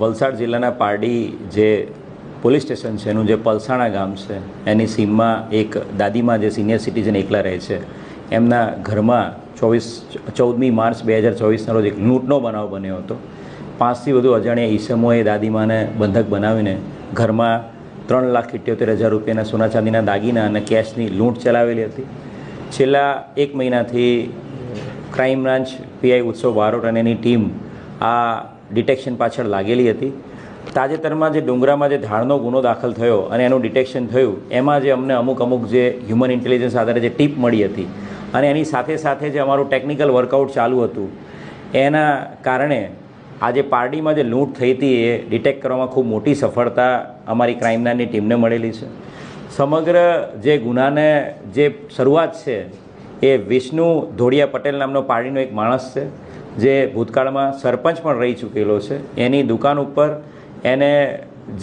વલસાડ જિલ્લાના પારડી જે police station છે, એનું જે પલસાણા ગામ છે, એની સીમમાં એક દાદીમાં જે સિનિયર સિટીઝન એકલા રહે છે, એમના ઘરમાં ચોવીસ, ચૌદમી માર્ચ બે હજાર ચોવીસના રોજ એક લૂંટનો બનાવ બન્યો હતો. પાંચથી વધુ અજાણ્યા ઈસમોએ દાદીમાને બંધક બનાવીને ઘરમાં ત્રણ લાખ ઇઠ્યોતેર હજાર રૂપિયાના સોના ચાંદીના દાગીના અને કેશની લૂંટ ચલાવેલી હતી. છેલ્લા એક મહિનાથી ક્રાઇમ બ્રાન્ચ પીઆઈ ઉત્સવ બારોટ અને એની ટીમ આ ડિટેક્શન પાછળ લાગેલી હતી. તાજેતરમાં જે ડુંગરામાં જે ધાણનો ગુનો દાખલ થયો અને એનું ડિટેક્શન થયું, એમાં જે અમને અમુક અમુક જે હ્યુમન ઇન્ટેલિજન્સ આધારે જે ટીપ મળી હતી અને એની સાથે સાથે જે અમારું ટેકનિકલ વર્કઆઉટ ચાલુ હતું, એના કારણે આજે પારડીમાં જે લૂંટ થઈ હતી એ ડિટેક્ટ કરવામાં ખૂબ મોટી સફળતા અમારી ક્રાઇમનાની ટીમને મળેલી છે. સમગ્ર જે ગુનાને જે શરૂઆત છે એ વિષ્ણુ ધોળિયા પટેલ નામનો પારડીનો એક માણસ છે. જે ભૂતકાળમાં સરપંચ પણ રહી ચૂકેલો છે, એની દુકાન ઉપર એને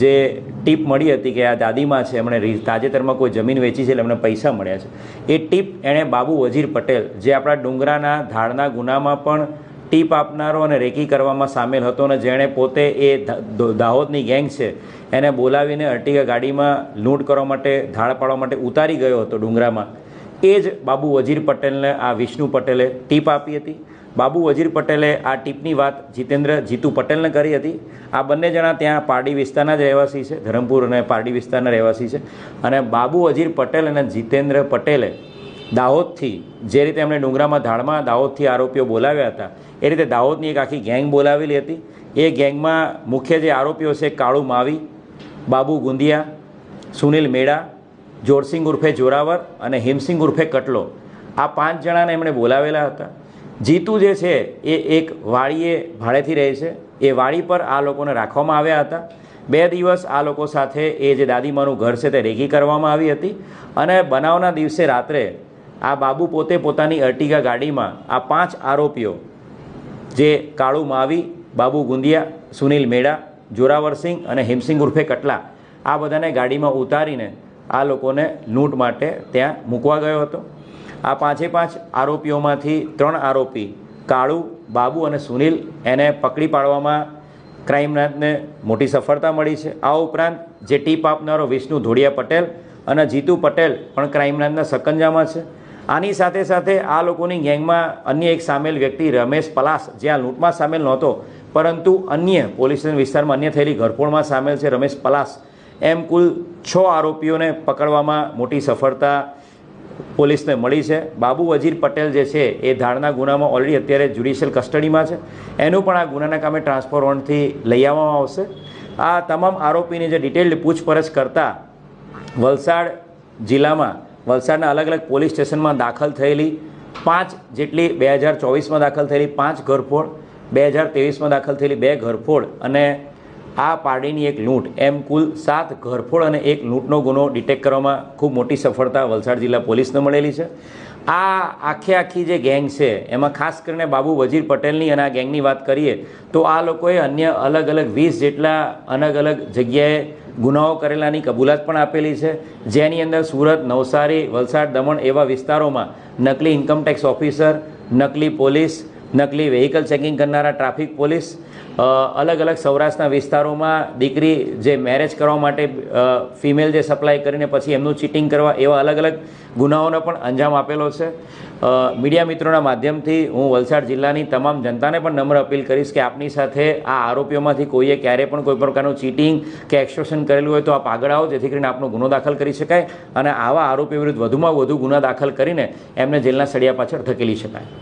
જે ટીપ મળી હતી કે આ દાદીમાં છે, એમણે તાજેતરમાં કોઈ જમીન વેચી છે એટલે એમને પૈસા મળ્યા છે. એ ટીપ એણે બાબુ વજીર પટેલ, જે આપણા ડુંગરાના ધાડના ગુનામાં પણ ટીપ આપનારો અને રેકી કરવામાં સામેલ હતો અને જેણે પોતે એ દાહોદની ગેંગ છે, એને બોલાવીને અર્ટિગા ગાડીમાં લૂંટ કરવા માટે ધાડ પાડવા માટે ઉતારી ગયો હતો ડુંગરામાં. એ જ બાબુ વજીર પટેલને, આ વિષ્ણુ પટેલે ટીપ આપી હતી. બાબુ વજીર પટેલે આ ટીપની વાત જીતેન્દ્ર જીતુ પટેલને કરી હતી. આ બંને જણા ત્યાં પારડી વિસ્તારના જ રહેવાસી છે, ધરમપુર અને પારડી વિસ્તારના રહેવાસી છે. અને બાબુ વજીર પટેલ અને જીતેન્દ્ર પટેલે દાહોદથી જે રીતે એમણે ડુંગરામાં ધાડમાં દાહોદથી આરોપીઓ બોલાવ્યા હતા, એ રીતે દાહોદની એક આખી ગેંગ બોલાવેલી હતી. એ ગેંગમાં મુખ્ય જે આરોપીઓ છે કાળુ માવી, બાબુ ગુંદિયા, સુનિલ મેડા જોરસિંગ ઉર્ફે જોરાવર અને હિમસિંગ ઉર્ફે કટલો. આ પાંચ જણાને એમણે બોલાવેલા હતા. જીતુ જે છે એ એક વાડીએ ભાડેથી રહે છે. એ વાડી પર આ લોકોને રાખવામાં આવ્યા હતા. બે દિવસ આ લોકો સાથે એ જે દાદીમાનું ઘર છે તે રેગી કરવામાં આવી હતી અને બનાવના દિવસે રાત્રે આ બાબુ પોતે પોતાની અર્ટિગા ગાડીમાં આ પાંચ આરોપીઓ, જે કાળુ માવી, બાબુ ગુંદિયા, સુનિલ મેડા જોરાવરસિંહ અને હિમસિંગ ઉર્ફે કટલા, આ બધાને ગાડીમાં ઉતારીને આ લોકોને લૂંટ માટે ત્યાં મૂકવા ગયો હતો. આ પાંચે પાંચ આરોપીઓમાંથી ત્રણ આરોપી, કાળુ, બાબુ અને સુનિલ, એને પકડી પાડવામાં ક્રાઇમ બ્રાન્ચને મોટી સફળતા મળી છે. આ ઉપરાંત જે ટીપ આપનારો વિષ્ણુ ધોળિયા પટેલ અને જીતુ પટેલ પણ ક્રાઇમ બ્રાન્ચના સકંજામાં છે. આની સાથે સાથે આ લોકોની ગેંગમાં અન્ય એક સામેલ વ્યક્તિ રમેશ પલાસ, જે આ લૂંટમાં સામેલ નહોતો, પરંતુ અન્ય પોલીસ વિસ્તારમાં અન્ય થયેલી ઘરફોડમાં સામેલ છે રમેશ પલાસ. એમ કુલ છ આરોપીઓને પકડવામાં મોટી સફળતા પોલીસને મળી છે. બાબુ વજીર પટેલ જે છે, એ ધારના ગુનામાં ઓલરેડી અત્યારે જ્યુડિશિયલ કસ્ટડીમાં છે. એનું પણ આ ગુનાના કામે ટ્રાન્સફર વોરંટથી લઈ આવવામાં આવશે. આ તમામ આરોપીની જે ડિટેલ્ડ પૂછપરછ કરતાં વલસાડ જિલ્લામાં, વલસાડના અલગ અલગ પોલીસ સ્ટેશનમાં દાખલ થયેલી પાંચ જેટલી બે હજાર ચોવીસમાં દાખલ થયેલી પાંચ ઘરફોડ, બે હજાર ત્રેવીસમાં દાખલ થયેલી બે ઘરફોડ અને આ પાડીની એક લૂંટ, એમ કુલ સાત ઘરફોડ અને એક લૂંટનો ગુનો ડિટેક્ટ કરવામાં ખૂબ મોટી સફળતા વલસાડ જિલ્લા પોલીસને મળેલી છે. આ આખે આખી જે ગેંગ છે, એમાં ખાસ કરીને બાબુ વજીર પટેલની અને આ ગેંગની વાત કરીએ, તો આ લોકોએ અન્ય અલગ અલગ વીસ જેટલા અલગ અલગ જગ્યાએ ગુનાઓ કરેલાની કબૂલાત પણ આપેલી છે. જેની અંદર સુરત, નવસારી, વલસાડ દમણ એવા વિસ્તારોમાં નકલી ઇન્કમટેક્સ ઓફિસર નકલી પોલીસ નકલી વેહિકલ ચેકિંગ કરનારા ટ્રાફિક પોલીસ અલગ અલગ સૌરાષ્ટ્રના વિસ્તારોમાં દીકરી જે મેરેજ કરવા માટે ફિમેલ જે સપ્લાય કરીને પછી એમનું ચીટિંગ કરવા એવા અલગ અલગ ગુનાઓનો પણ અંજામ આપેલો છે. મીડિયા મિત્રોના માધ્યમથી હું વલસાડ જિલ્લાની તમામ જનતાને પણ નમ્ર અપીલ કરીશ કે આપની સાથે આ આરોપીઓમાંથી કોઈએ ક્યારેય પણ કોઈ પ્રકારનું ચીટિંગ કે એક્સટોર્શન કરેલું હોય તો આપ આગળ આવો, જેથી કરીને આપનો ગુનો દાખલ કરી શકાય અને આવા આરોપીઓ વિરુદ્ધ વધુમાં વધુ ગુના દાખલ કરીને એમને જેલના સળિયા પાછળ ધકેલી શકાય.